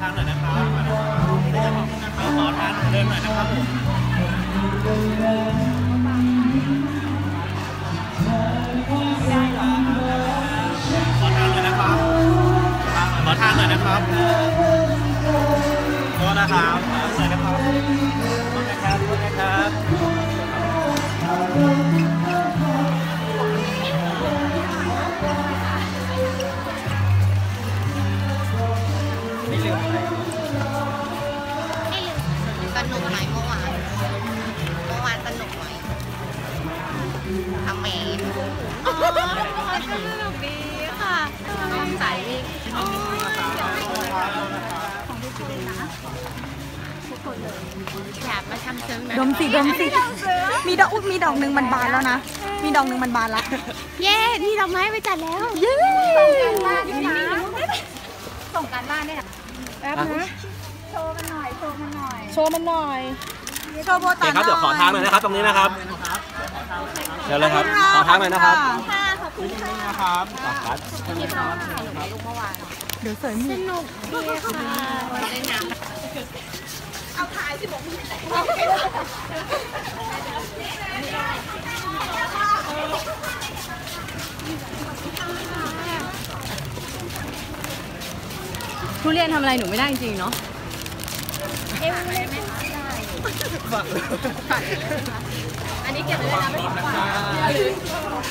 ทางหน่อยนะครับขอทางเดินหน่อยนะครับผมขอทางหน่อยนะครับขอทางหน่อยนะครับโทษนะครับหน่อยนะครับโทษนะครับโทษนะครับ มื่อวานก็สนุกดีค่ะน้องใสวิ่งโอ้ยอยากมาทำเชิงนะดมสิดมสิมีดอกอุ๊ยมีดอกหนึ่งมันบานแล้วนะ มีดอกหนึ่งมันบานละ เย้นี่ดอกไม้ไปจัดแล้ว เย้ส่งการบ้านได้หรอแป๊บนะโชว์มันหน่อย โชว์มันหน่อย โชว์มันหน่อย โชว์โบโอเคตันครับเดี๋ยวขอทางหน่อยนะครับตรงนี้นะครับ เดี๋ยวเลยครับขอทางหน่อยนะครับค่ะขอบคุณค่ะนะครับครับที่น้องถ่ายหนูลูกเมื่อวานเดี๋ยวเสยหมูสนุกดีค่ะวันเล่นน้ำทุเรียนทำอะไรหนูไม่ได้จริงๆเนาะเอ็มเลยไหม อันนี้เก็บไว้เลยนะไม่ต้องฝากน้อง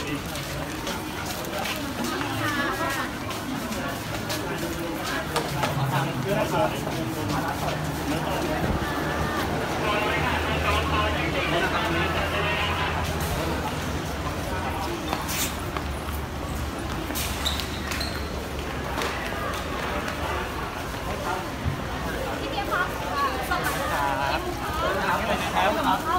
ส